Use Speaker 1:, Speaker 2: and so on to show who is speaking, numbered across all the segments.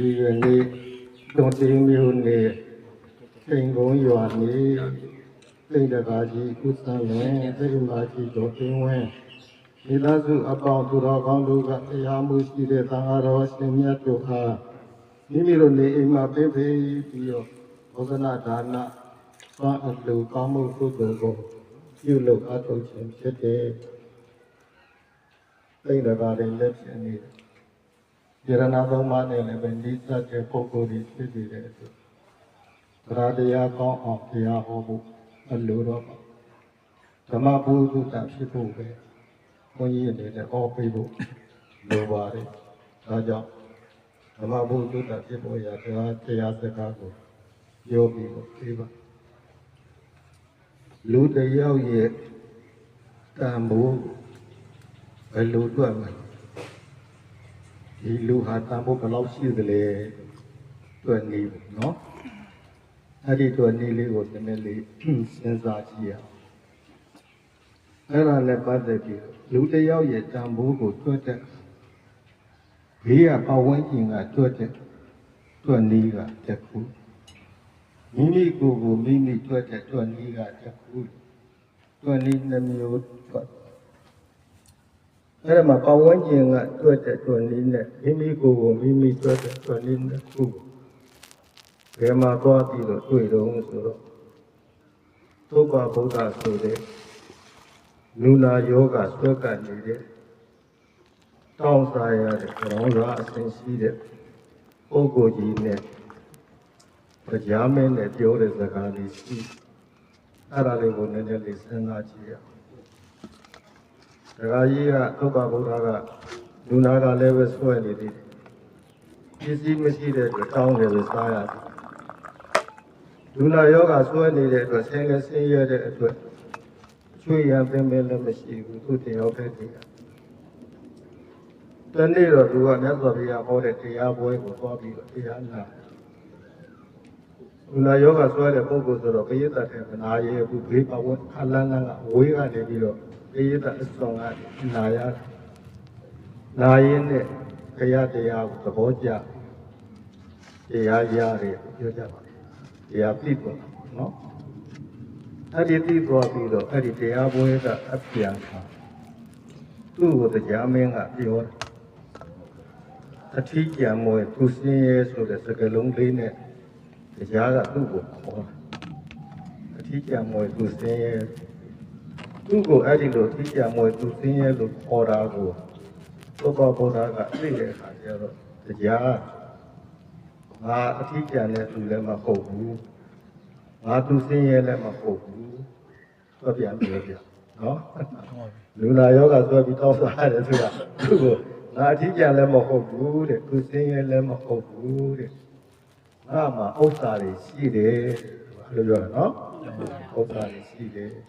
Speaker 1: ဒီရနေ့တွန်တင်းမျိုးနဲ့စိန်ကုန်းရွာနေသိတကားကြီးကုသဝင်သိမာကြီးတော်ပင်ဝင်ဒီသားစုအပေါင်းသူတော်ကောင်းတို့ကတရားမှုရှိတဲ့သံဃာတော်ရှင်မြတ်တို့အားမိမိတို့နေအိမ်မှာပြည့်ပြည့်ပြီးတော့ဘောဇနာဒါနသွားအလှူကောင်းမှုကုသိုလ်ကိုပြုလုပ်အထောက်ခြင်းဖြစ်တဲ့သိတကားတွေလက်ဖြစ်နေတယ် ယရနာသုံးပါးနဲ့လည်းပဲနိစ္စတဲ့ပုဂ္ဂိုလ်ကြီးဖြစ်နေတဲ့အတွက်သရတရားကောင်းအောင်တရားဟောဖို့အလိုတော့ပါဓမ္မဘုဒ္ဓတာဖြစ်ဖို့ပဲဘုန်းကြီးအနေနဲ့ဟောပေးဖို့လိုပါတယ်ဒါကြောင့်ဓမ္မဘုဒ္ဓတာဖြစ်ဖို့ရာတရားတရားစကားကိုပြောပြီးတော့ပြေးပါလူတစ်ယောက်ရဲ့တန်ဖိုးဘယ်လိုတွေ့မလဲ ဒီလူဟာတန်ဖို့ဘယ်လောက်ရှိသလဲတွေ့နေဘူးเนาะအဲ့ဒီတွေ့နေလေးကိုနည်းနည်းလေးစဉ်းစားကြည့်ရအောင်အဲ့ဒါလည်းပတ်သက်ပြီးလူတစ်ယောက်ရဲ့တန်ဖိုးကိုတွေ့တဲ့ဘေးကပဝန်းကျင်ကတွေ့တဲ့တွေ့နေကတစ်ခုမိမိကိုယ်ကိုမိမိတွေ့တဲ့တွေ့နေကတစ်ခုတွေ့နေနှမျိုးတွေ့ အဲ့ဒါမှာပဝန်းကျင်ကတွက်တဲ့တွက်နည်းနဲ့မိမိကိုယ်ကိုမိမိတွက်တဲ့တွက်နည်းနဲ့ခုဘယ်မှာသွားပြီးတော့တွေ့တော့ဆိုတော့သုဘဗုဒ္ဓဆိုတဲ့လူနာယောဂဆွဲကပ်နေတဲ့တောင်းစားရတဲ့ခေါင်းစားအစဉ်ရှိတဲ့ပုဂ္ဂိုလ်ကြီးနဲ့ကြားမင်းနဲ့ပြောတဲ့စကားလေးရှိအဲ့ဒါလေးကိုနည်းနည်းလေးစဉ်းစားကြည့်ရအောင် ဒကာကြီးကသုဘဗုဒ္ဓကလူနာကလည်းပဲဆွဲနေသေးတယ်ပစ္စည်းမရှိတဲ့အတွက်တောင်းတယ်ပဲစားရတယ်လူနာယောဂဆွဲနေတဲ့အတွက်ဆင်းလဲဆင်းရဲတဲ့အတွက်ချွေရံပင်ပင်လည်းမရှိဘူးသူတရားပဲတရားတနေ့တော့သူကမြတ်စွာဘုရားဟောတဲ့တရားပွဲကိုသွားပြီးတော့တရားနာလူနာယောဂဆွဲတဲ့ပုဂ္ဂိုလ်ဆိုတော့ပရိသတ်ထဲမနာရဲဘူးဘေးပဝန်းခလန်းလန်းကအဝေးကနေပြီးတော့ အေးတဲ့အဆောင်ကနာရနာရင်နဲ့ခရတရားကိုသဘောကျတရားရတယ်ပြောကြပါတရားပြည့်သွားနော်အဲ့ဒီပြည့်သွားပြီးတော့အဲ့ဒီတရားပွဲကအပြန်ခါသူ့ကိုတရားမင်းကပြောတယ်အထီးကြံမွေသူစင်းရဲဆိုတဲ့စကားလုံးလေးနဲ့တရားကသူ့ကိုခေါ်တယ်အထီးကြံမွေသူစင်းရဲ သူ့ကိုအဲ့ဒီလိုသိကြမွေသူစင်းရဲလို့ခေါ်တာကိုသုဘဗုဒ္ဓကသိတဲ့အခါကျတော့တရားငါအထီးကျန်တဲ့သူလည်းမဟုတ်ဘူးငါသူစင်းရဲလည်းမဟုတ်ဘူးသွားပြန်ပြောပြနော်လူနာယောဂဆွဲပြီးတောင်းစားရတယ်ဆိုတာသူ့ကိုငါအထီးကျန်လည်းမဟုတ်ဘူးတဲ့သူစင်းရဲလည်းမဟုတ်ဘူးတဲ့ငါမှာဥစ္စာတွေရှိတယ်လို့ပြောတာနော်ဥစ္စာတွေရှိတယ်ဒါ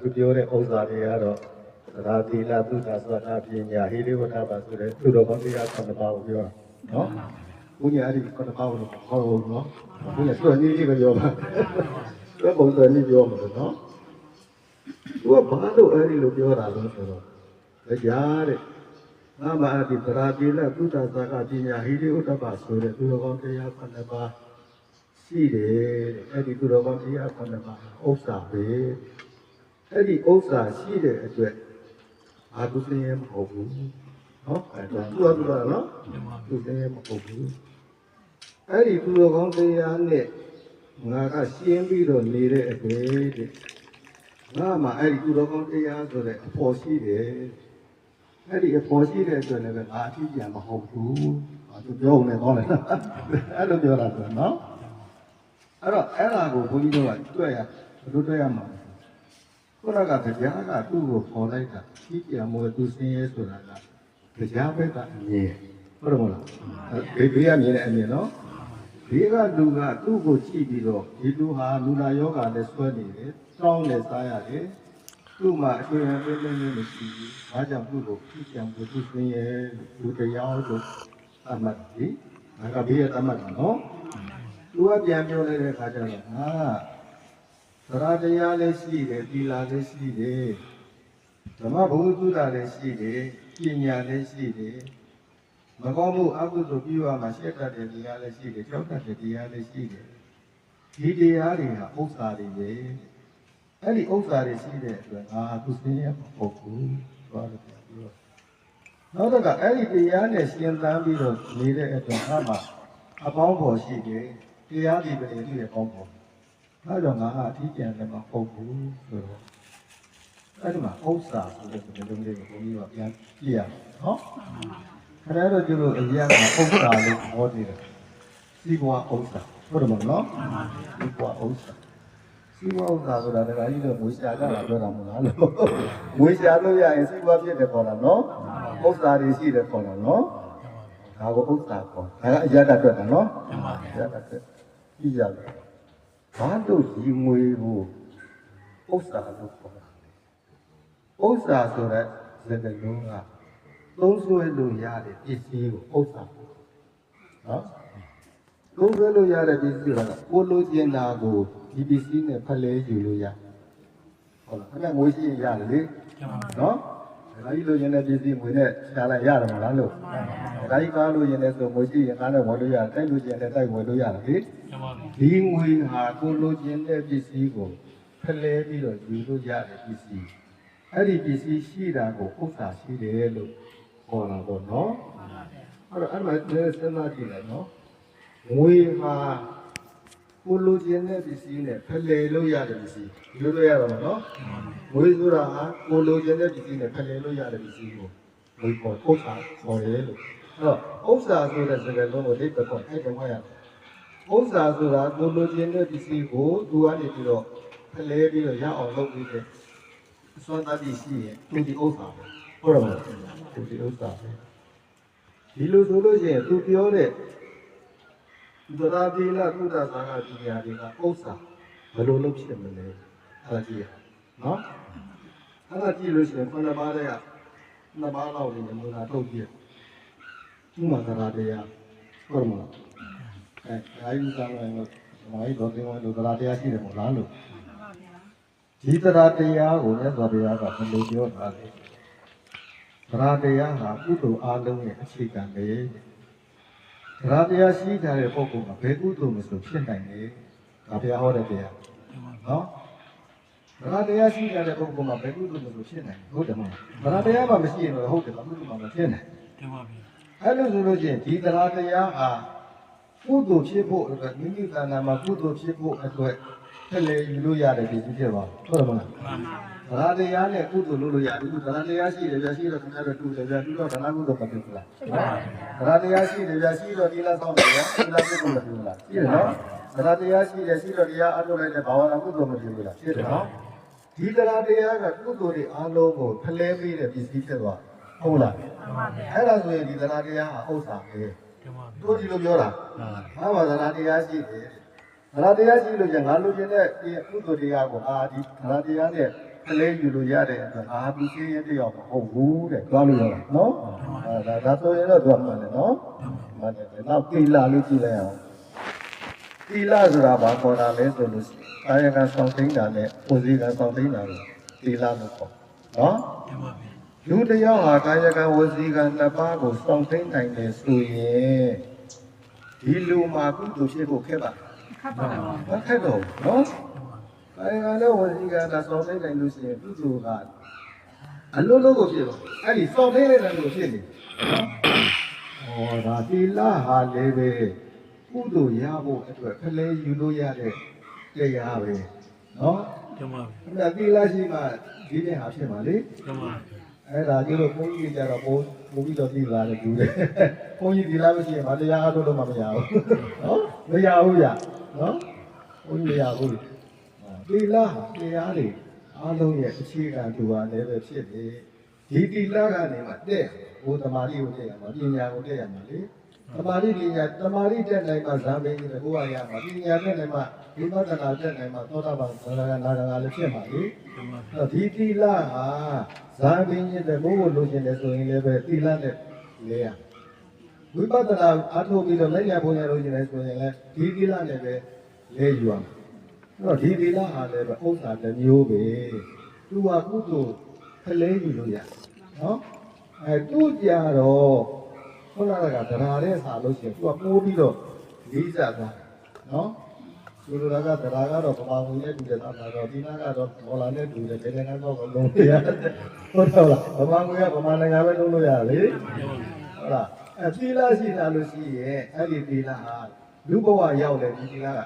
Speaker 1: သူပြောတဲ့ဥစ္စာတွေကတော့သရာတိလသုဒ္ဓသနာပညာဟိရိဝတ္တပါဆိုတဲ့သူတော်ကောင်းတရားခုနှစ်ပါးကိုပြောတာနော်ဘုရားအဲ့ဒီခုနှစ်ပါးကိုဟောလို့နော်ဘုရားစွန့်နေလေးပဲပြောပါစွန့်ပုံစွန့်နေပြောမှာနော်သူကဘာလို့အဲ့ဒီလိုပြောတာလဲဆိုတော့ကြားတဲ့ငါမှအဲ့ဒီသရာတိလသုဒ္ဓသနာပညာဟိရိဝတ္တပါဆိုတဲ့သူတော်ကောင်းတရားခုနှစ်ပါးရှိတယ်တဲ့အဲ့ဒီသူတော်ကောင်းတရားခုနှစ်ပါးဥစ္စာပဲ အဲ့ဒီဥစ္စာရှိတဲ့အတွက်အာသူစင်းရဲမဟုတ်ဘူးနော်အဲ့ဒါသူကသူကနော်သူစင်းရဲမဟုတ်ဘူးအဲ့ဒီသူတော်ကောင်းတရားနဲ့ငါကရှင်းပြီးတော့နေတဲ့အတွက်တဲ့ငါမှအဲ့ဒီသူတော်ကောင်းတရားဆိုတဲ့အဖို့ရှိတယ်အဲ့ဒီအဖို့ရှိတဲ့အတွက်လည်းငါအထီးပြန်မဟုတ်ဘူးအာသူပြောနေတော့လေအဲ့လိုပြောတာဆိုနော်အဲ့တော့အဲ့ဒါကိုဘုန်းကြီးတို့ကတွေ့ရဘယ်လိုတွေ့ရမှာလဲ ခုနကတရားကသူ့ကိုပေါ်လိုက်တာကြီးပြမွေသူစင်းရဲဆိုတာကတရားဘက်ကအမြင်ဟုတ်တယ်မဟုတ်လားဘေးဘေးကမြင်တဲ့အမြင်နော်ဘေးကလူကသူ့ကိုကြည့်ပြီးတော့ဒီလူဟာလူနာယောဂနဲ့ဆွဲနေတယ်တောင်းနဲ့စားရတယ်သူ့မှာအကျွေးအပေးလေးမရှိဘူးဘာကြောင့်သူ့ကိုကြီးပြမွေသူစင်းရဲလူတရားလို့အမှတ်ဒီငါကဘေးရအမှတ်နော်သူကပြန်ပြောလိုက်တဲ့အခါကျတော့ဟာ သရတရားလည်းရှိတယ်သီလလည်းရှိတယ်ဓမ္မဘုဒ္ဓလည်းရှိတယ်ပညာလည်းရှိတယ်မကောင်းမှုအကုသိုလ်ပြုရမှာရှက်တတ်တဲ့တရားလည်းရှိတယ်ကြောက်တတ်တဲ့တရားလည်းရှိတယ်ဒီတရားတွေဟာဥစ္စာတွေပဲအဲ့ဒီဥစ္စာတွေရှိတဲ့အတွက်ငါသူစင်းရမဟုတ်ဘူးသွားလို့ပြောပြီးတော့နောက်တော့ကအဲ့ဒီတရားနဲ့ရှင်သန်ပြီးတော့နေတဲ့အတွက်ငါမှအပေါင်းပေါ်ရှိတယ်တရားဒီပဲသူ့ရဲ့ပေါင်းပေါ် အဲကြောင့်ငါအထီးကျန်လည်းမဟုတ်ဘူးဆိုတော့အဲ့ဒီမှာဥစ္စာဆိုတဲ့ဒီလိုမျိုးကိုဘုန်းကြီးကပြန်ကြည့်ရအောင်နော်ခဏတော့ကျလို့အရင်ကဥစ္စာလို့ဟောတယ်စီးပွားဥစ္စာဟုတ်တယ်မဟုတ်နော်စီးပွားဥစ္စာစီးပွားဥစ္စာဆိုတာတခါကြီးတော့ငွေရှာကြတာပြောတာမဟုတ်လားလို့ငွေရှာလို့ရရင်စီးပွားဖြစ်တယ်ခေါ်တာနော်ဥစ္စာတွေရှိတယ်ခေါ်တာနော်ဒါကိုဥစ္စာခေါ်ဒါကအရတတ်တာနော်အရတတ်ကြည့်ရမယ် ဘာလို့ဒီငွေကိုဥစ္စာလို့ခေါ်တာဥစ္စာဆိုတဲ့စကားလုံးကသုံးဆွဲလို့ရတဲ့ပစ္စည်းကိုဥစ္စာနော်သုံးဆွဲလို့ရတဲ့ပစ္စည်းကကိုလိုချင်တာကိုဒီပစ္စည်းနဲ့ဖလဲယူလို့ရဟုတ်လားအဲ့ဒါငွေရှိရင်ရတယ်လေနော် ဒါကြီးလိုချင်တဲ့ပစ္စည်းငွေနဲ့ရှားလိုက်ရတယ်မလားလို့ဒါကြီးကားလို့ရင်လည်းဆိုငွေရှိရင်ကားနဲ့ဝယ်လို့ရတယ်တိုက်လို့ချင်တဲ့တိုက်ဝယ်လို့ရတယ်လေဒီငွေဟာကိုလိုချင်တဲ့ပစ္စည်းကိုဖလဲပြီးတော့ယူလို့ရတဲ့ပစ္စည်းအဲ့ဒီပစ္စည်းရှိတာကိုဥစ္စာရှိတယ်လို့ခေါ်တာပေါ့နော်အဲ့တော့အဲ့မှာလည်းစဉ်းစားကြည့်လိုက်နော်ငွေမှာ ကိုလိုချင်တဲ့ပစ္စည်းနဲ့ဖလှယ်လို့ရတဲ့ပစ္စည်းဒီလိုလို့ရတော့မနော်ငွေဆိုတာဟာကိုလိုချင်တဲ့ပစ္စည်းနဲ့ဖလှယ်လို့ရတဲ့ပစ္စည်းကိုငွေပေါ်ထုတ်တာခေါ်တယ်လို့အဲ့တော့ဥစ္စာဆိုတဲ့စကားလုံးကိုအိပ်ပပေါ်အဲ့တော့ရဥစ္စာဆိုတာကိုလိုချင်တဲ့ပစ္စည်းကိုသူကနေပြီးတော့ဖလှယ်ပြီးတော့ရအောင်လုပ်ပြီးတဲ့အစွမ်းတတ်ရှိရင်သူဒီဥစ္စာပဲဟုတ်တယ်မလားသူဒီဥစ္စာပဲဒီလိုဆိုလို့ရှိရင်သူပြောတဲ့ သရတိလကုသသာကပညာတွေကဥစ္စာဘယ်လိုလုပ်ဖြစ်မလဲအဲ့ဒါကြည့်ရနော်အဲ့ဒါကြည့်လို့ရှိရင်ခုနပါးတဲ့ကနှစ်ပါးလောက်နေမလားထုတ်ကြည့်ဥမာသရတရားဟုတ်တယ်မလားအဲအာယုသာလို့တော့မိုင်းတော့တင်ဝင်လို့သရတရားရှိတယ်မို့လားလို့ဒီသရတရားကိုမြတ်စွာဘုရားကဘယ်လိုပြောထားလဲသရတရားဟာကုသိုလ်အားလုံးရဲ့အခြေခံပဲ သရတရားရှိကြတဲ့ပုဂ္ဂိုလ်ကဘယ်ကုသိုလ်မဆိုဖြစ်နိုင်တယ်ဒါဘုရားဟောတဲ့တရားနော်သရတရားရှိကြတဲ့ပုဂ္ဂိုလ်ကဘယ်ကုသိုလ်မဆိုဖြစ်နိုင်ဟုတ်တယ်မဟုတ်သရတရားမှမရှိရင်တော့ဟုတ်တယ်ဘာလို့မှမဖြစ်နိုင်အဲ့လိုဆိုလို့ချင်းဒီသရတရားဟာကုသိုလ်ဖြစ်ဖို့အတွက်မိမိတဏ္ဍာမှာကုသိုလ်ဖြစ်ဖို့အတွက်ထက်လေယူလို့ရတဲ့ဒီဖြစ်ပါဟုတ်တယ်မလားဗร ဒါတရားနဲ့ကုသိုလ်လုပ်လို့ရတယ်။ဒါတရားရှိတယ်ဗျာရှိတော့ခင်ဗျားတို့ကုတယ်ဗျာကုတော့ဒါနကုသိုလ်ပဲပြုလား။ဒါတရားရှိတယ်ဗျာရှိတော့ဒီလားဆောင်တယ်ဗျာဒီလားကုသိုလ်ပဲပြုလား။ရှိတယ်နော်။ဒါတရားရှိတယ်ရှိတော့တရားအလုပ်လိုက်တဲ့ဘာဝနာကုသိုလ်မပြုဘူးလား။ရှိတယ်နော်။ဒီတရားတရားကကုသိုလ်တွေအလုံးကိုဖလဲပေးတဲ့ပစ္စည်းဖြစ်သွားဟုတ်လား။မှ
Speaker 2: န်ပါဗျာ
Speaker 1: ။အဲ့ဒါဆိုရင်ဒီတရားတရားဟာဥစ္စာပဲ။တို့ဒီလိုပြောတာ။မှန်ပါဗျာ။ဒါတရားရှိတယ်။ဒါတရားရှိလို့ကျငါလိုချင်တဲ့ကုသိုလ်တရားကိုအာဒီဒါတရားနဲ့ ကလေးယူလို့ရတဲ့အတွက်အာသူရှင်းရတဲ့ရောက်မဟုတ်ဘူးတဲ့သွားလို့ရတာနော်အဲဒါဒါဆိုရင်တော့သူကမှန်တယ်နော်မှန်တယ်နောက်သီလလေးကြည့်လိုက်အောင်သီလဆိုတာဘာခေါ်တာလဲဆိုလို့အာယကဆောင်သိမ့်တာနဲ့ပုံစည်းကဆောင်သိမ့်တာလို့သီလလို့ခေါ်နော်လူတစ်ယောက်ဟာကာယကံဝစီကံနှစ်ပါးကိုဆောင်သိမ့်နိုင်တယ်ဆိုရင်ဒီလူမှာကုသိုလ်ဖြစ်ဖို့ခက်ပါမခက်တော့ဘူးနော် အဲငါလည်းဝစီကတာစောင်းနေနိုင်လို့ရှိရင်သူ့သူကအလုံးလုံးကိုဖြစ်ပါအဲ့ဒီစောင်းနေတယ်လို့ဖြစ်နေနော်ဟောဒါသီလဟာလည်းပဲကုသိုလ်ရဖို့အတွက်ဖလဲယူလို့ရတဲ့တရားပဲနော်အဲ့ဒါသီလရှိမှဒီတဲ့ဟာဖြစ်ပါလေအဲ့ဒါကြလို့ဘုန်းကြီးကြတော့ဘုန်းဘုန်းကြီးတော့သီလာတယ်သူတယ်ဘုန်းကြီးသီလမရှိရင်မတရားအားထုတ်လို့မမရဘူးနော်မရဘူးရနော်ဘုန်းကြီးမရဘူး သီလဟာတရားတွေအားလုံးရဲ့အခြေခံတူပါလည်းပဲဖြစ်တယ်ဒီသီလကနေမှတဲ့ဘုသမာဓိကိုတဲ့ရမှာပညာကိုတဲ့ရမှာလေသမာဓိပညာသမာဓိတက်နိုင်မှဇာမင်းကြီးကိုရရမှာပညာတက်နိုင်မှဝိပဿနာတက်နိုင်မှသောတာပန်သရဂနာဂါလည်းဖြစ်မှာလေအဲ့တော့ဒီသီလဟာဇာမင်းကြီးတဲ့ဘိုးကိုလိုချင်တယ်ဆိုရင်လည်းပဲသီလနဲ့လဲရဝိပဿနာအားထုတ်ပြီးတော့လက်ရဘုံရလို့ချင်တယ်ဆိုရင်လည်းဒီသီလနဲ့ပဲလဲယူရမှာအဲ့ တော့ဒီသီလဟာလည်းပဲဥစ္စာတစ်မျိုးပဲသူကကုသိုလ်ဖလဲယူလို့ရနော်အဲသူကြတော့ခုနကကဒရာတဲ့စာလို့ရှိရင်သူကပိုးပြီးတော့လေးစားသွားတယ်နော်လူလူကဒရာကတော့ပမာဝင်နဲ့တူတယ်သာတော့ဒီနာကတော့ဒေါ်လာနဲ့တူတယ်ဒေသကတော့လုံးလို့ရတယ်ဟုတ်တော့လားပမာဝင်ကပမာနိုင်ငံပဲလုံးလို့ရတယ်လေဟုတ်လားအဲသီလရှိတာလို့ရှိရင်အဲ့ဒီသီလဟာလူဘဝရောက်တယ်ဒီသီလက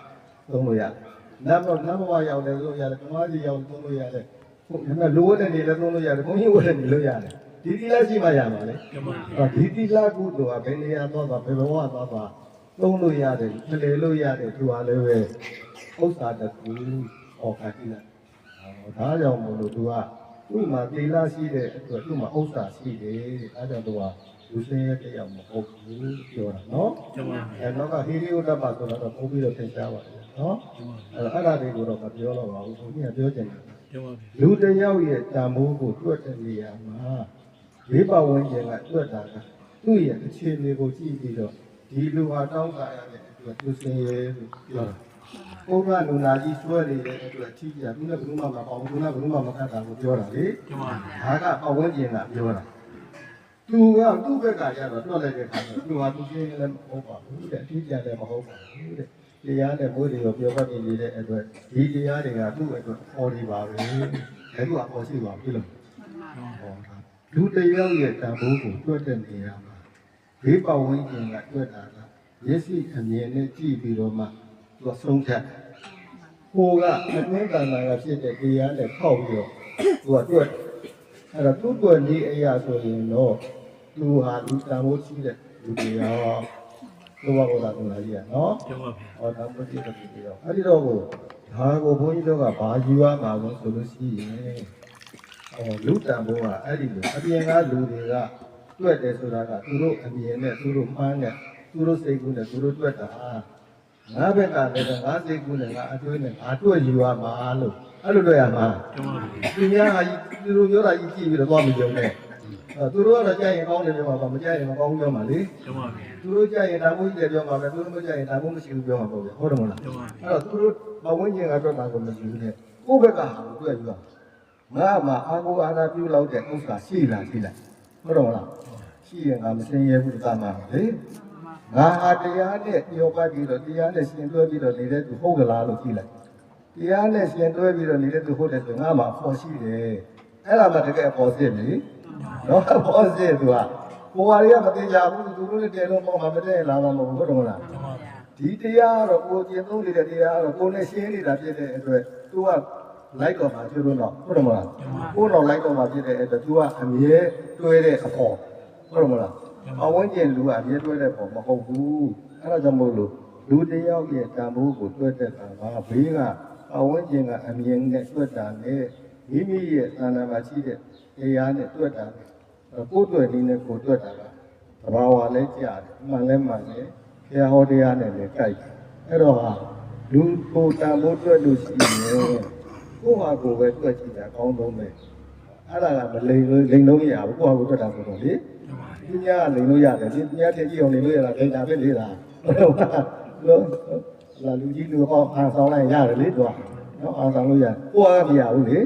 Speaker 1: လုံးလို့ရတယ် နတ်ဘနတ်ဘဝရောက်တယ်လို့ရတယ်ဓမ္မကြီးရောက်လုံးလို့ရတယ်ဟုတ်ကဲ့လိုဝတ်တဲ့နေလည်းလုံးလို့ရတယ်ဘုန်းကြီးဝတ်တဲ့နေလို့ရတယ်ဒီသီလရှိမှရမှာလေအော်ဒီတိလာကုသိုလ်ကဘယ်နေရာသွားသွားဘယ်ဘဝသွားသွားသုံးလို့ရတယ်ဖလှယ်လို့ရတယ်သူဟာလည်းပဲဥစ္စာတကူဟောခါကြည့်လိုက်ဒါကြောင့်မို့လို့သူကသူ့မှာတိလာရှိတဲ့အတွက်သူ့မှာဥစ္စာရှိတယ်အဲဒါကြောင့်သူကလူစင်းရဲ့တရားမဟုတ်ဘူးပြောတာနော်အဲတော့ကဟိရိယတ္တပဆိုတော့ပို့ပြီးတော့သင်ကြားပါတယ် နော်အဲအဲ့ဒါတွေကိုတော့မပြောတော့ပါဘူးသူကပြောချင်တယ်လူတစ်ယောက်ရဲ့တန်ဖိုးကိုတွက်တဲ့နေရာမှာဘေးပဝန်းကျင်ကတွက်တာကသူ့ရဲ့အခြေအနေကိုကြည့်ပြီးတော့ဒီလူဟာတောင်းတာရတဲ့အတွက်သူစင်ရဲလို့ပြောတာ။ဘုရားလူနာကြီးဆွဲနေတဲ့အတွက်ထိကြသူလည်းဘယ်သူမှမပေါဘူးသူလည်းဘယ်သူမှမကတ်တာကိုပြောတာလေ။ဒါကပဝန်းကျင်ကပြောတာ။သူကသူ့ဘက်ကရတော့တွက်လိုက်တဲ့အခါကျသူဟာသူစင်ရဲလည်းမဟုတ်ပါဘူးတဲ့အထိကြလည်းမဟုတ်ပါဘူးတဲ့။ တရားနဲ့ဘိုးတွေကိုပြောပတ်နေနေတဲ့အတွက်ဒီတရားတွေကသူ့အတွက်ပေါ်နေပါပဲ။ဒါကပေါ်ရှိပါဘူးလို့ဟောတာလူတစ်ယောက်ရဲ့တန်ဖိုးကိုတွက်တဲ့နေရာမှာဘေးပဝန်းကျင်ကတွက်တာကမျက်စိအမြင်နဲ့ကြည့်ပြီးတော့မှသူကဆုံးဖြတ်ဟိုကအတွင်းတန်တာကဖြစ်တဲ့တရားနဲ့ခောက်ပြီးတော့သူကတွက်အဲ့တော့သူ့တွက်နည်းအရာဆိုရင်တော့သူဟာလူတန်ဖိုးရှိတဲ့လူတွေရော သူကဘောလာကူလာကြီးอ่ะเนาะ ဟောတမ်းပတိပတိပြီးတော့အဲ့ဒီတော့ကိုဒါကိုဘုန်းကြီးတို့ကဘာယူရမှာလဲဆိုလို့ရှိရင်ဟောလူတန်ဘုံကအဲ့ဒီလိုအပြင်ကလူတွေကတွက်တယ်ဆိုတာကသူတို့အမြင်နဲ့သူတို့မှန်းနဲ့သူတို့စိတ်ကူးနဲ့သူတို့တွက်တာငါဘက်ကလည်းငါစိတ်ကူးနဲ့ငါအတွေးနဲ့ငါတွက်ယူရမှာလို့အဲ့လိုတွက်ရမှာသူများဟာသူတို့ပြောတာကြီးကြည့်ပြီးတော့သွားမကြုံနဲ့အဲ သူတို့ကတော့ကြားရင်ကောင်းတယ်ပြောမှာပါမကြားရင်မကောင်းဘူးပြောမှာလေသူတို့ကြရင်ဒါမှမဟုတ်တယ်ပြောမှာပဲသူတို့မကြရင်ဒါမှမရှိဘူးပြောမှာပေါ့ဗျဟုတ်တယ်မဟုတ်လားအဲ့တော့သူတို့မဝင်းကျင်ကတော့တာကိုမရှိဘူးတဲ့ကိုယ့်ဘက်ကဟာကိုတွေ့ယူရငါမှအာကိုအာနာပြုလောက်တဲ့ဥစ္စာရှိလားရှိလားဟုတ်တယ်မလားရှိရင်ငါမစင်ရဘူးသာမှာလေငါဟာတရားနဲ့ပြောပတ်ပြီးတော့တရားနဲ့ရှင်တွဲပြီးတော့နေတဲ့သူဟုတ်ကလားလို့ကြည့်လိုက်တရားနဲ့ရှင်တွဲပြီးတော့နေတဲ့သူဟုတ်တယ်ဆိုငါမှအဖို့ရှိတယ်အဲ့ဒါမှတကယ်အဖို့စစ်လေ နော်အဖို့စစ်သူကကိုယ်ဟာတွေကမသိကြဘူးသူတို့လည်းတဲလုံးပေါ့မှာမတဲ့လာမှာမဟုတ်ဘူးဟုတ်တယ်မလားဒီတရားကတော့ကိုယ်ကျင့်သုံးနေတဲ့တရားကတော့ကိုယ်နဲ့ရှင်းနေတာဖြစ်တဲ့အတွက်သူကလိုက်တော့မှာကျွလို့တော့ဟုတ်တယ်မလားကိုယ်တော့လိုက်တော့မှာဖြစ်တဲ့အတွက်သူကအမြဲတွဲတဲ့အဖို့ဟုတ်တယ်မလားအဝန်းကျင်လူကအမြဲတွဲတဲ့ပုံမဟုတ်ဘူးအဲ့ဒါကြောင့်မို့လို့လူတစ်ယောက်ရဲ့တန်ဖိုးကိုတွဲတဲ့ကဘာဘေးကအဝန်းကျင်ကအမြင်နဲ့တွဲတာနဲ့မိမိရဲ့သာနာမှာရှိတဲ့ တရားနဲ့တွဲတာနဲ့ကိုယ်တွေ့လေးနဲ့ကိုယ်တွေ့တာကသဘာဝလည်းကြားတယ်မှန်လည်းမှန်တယ်ဘုရားဟောတရားနဲ့လည်းကြိုက်တယ်အဲ့တော့ဟာလူကိုယ်တန်ဖို့တွေ့လို့ရှိရင်ကိုယ့်ဟာကိုယ်ပဲတွေ့ကြည့်တာအကောင်းဆုံးပဲအဲ့ဒါကမလိမ်လို့လိမ်လို့မရဘူးကိုယ့်ဟာကိုယ်တွေ့တာဆိုတော့လေဒီညာကလိမ်လို့ရတယ်ဒီညာတင်ကြည့်အောင်လိမ်လို့ရတာလိမ်တာပဲလေလားဟုတ်ပါဘူးလာလူကြီးလူဟောအာဆောင်လိုက်ရတယ်လေသူကနော်အာဆောင်လို့ရတယ်ကိုယ်ကမရဘူးလေ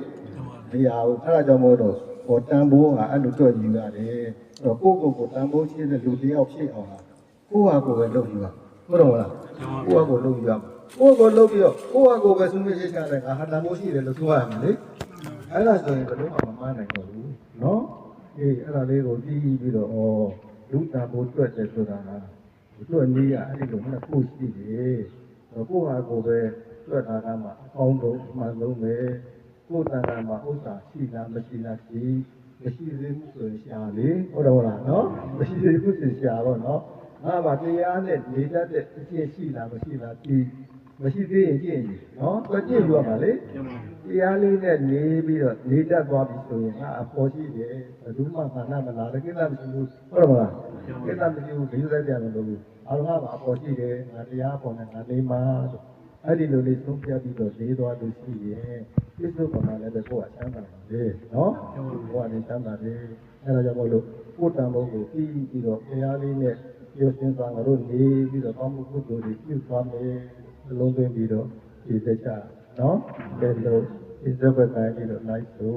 Speaker 1: မရဘူးအဲ့ဒါကြောင့်မို့တော့ ဟိုတန်ဖိုးကအဲ့လိုတွေ့ယူရတယ်အဲ့တော့ကိုယ့်ကိုယ်ကိုတန်ဖိုးရှိတဲ့လူတစ်ယောက်ဖြစ်အောင်လားကိုယ့်ဟာကိုယ်ပဲလုပ်ယူပါဟုတ်တော့မလားကိုယ့်ဟာကိုယ်လုပ်ယူရမှာကိုယ့်ကိုယ်လုပ်ပြီးတော့ကိုယ့်ဟာကိုယ်ပဲဆုံးဖြတ်ချက်ချတယ်ငါဟာတန်ဖိုးရှိတယ်လို့ပြောရမယ်လေအဲ့ဒါဆိုရင်ဘယ်လိုမှမမှန်းနိုင်တော့ဘူးနော်အေးအဲ့ဒါလေးကိုပြီးပြီးတော့ဩလူတန်ဖိုးတွေ့တယ်ဆိုတာကတွေ့နည်းကအဲ့ဒီလိုနှစ်ခုရှိတယ်ကိုယ့်ဟာကိုယ်ပဲတွေ့တာကမှအကောင်းဆုံးအမှန်ဆုံးပဲ ကိုယ်တဏ္ဍာမှာဥစ္စာရှိလားမရှိလားရှိမရှိသေးဘူးဆိုရင်ရှာလေဟုတ်တယ်ဟုတ်လားနော်မရှိသေးဘူးဆိုရင်ရှာတော့နော်ငါမှာတရားနဲ့နေတတ်တဲ့အကျင့်ရှိလားမရှိလားဒီမရှိသေးရင်ကျင့်ရင်နော်သူကျင့်ရမှာလေတရားလေးနဲ့နေပြီးတော့နေတတ်သွားပြီဆိုရင်ငါအပေါ်ရှိတယ်ဘယ်သူမှခန္ဓာမလားကိစ္စမရှိဘူးဟုတ်တယ်မလားကိစ္စမရှိဘူးဘယ်လိုလဲပြန်မလို့ဘူးအလုံးကမှာအပေါ်ရှိတယ်ငါတရားပေါ်နဲ့ငါနေမှာဆိုအဲ့ဒီလိုလေးသုံးပြပြီးတော့လေးသွားလို့ရှိရ င်ပြစ္ဆုတ်ကမှလည်းပဲကိုယ်ကချမ်းသာပါလေနော်ကိုယ်ကနေချမ်းသာတယ်အဲ့ဒါကြောင့်မို့လို့ကိုယ်တန်ဖို့ကိုပြီးပြီးတော့တရားလေးနဲ့ပြောစင်းသွားငါတို့နေပြီးတော့ကောင်းမှုကုသိုလ်တွေပြုသွားမယ်အလုံးသွင်းပြီးတော့ဒီသက်ချနော်ကဲလို့ဒီဇဘက်တိုင်းပြီးတော့လိုက်ဆို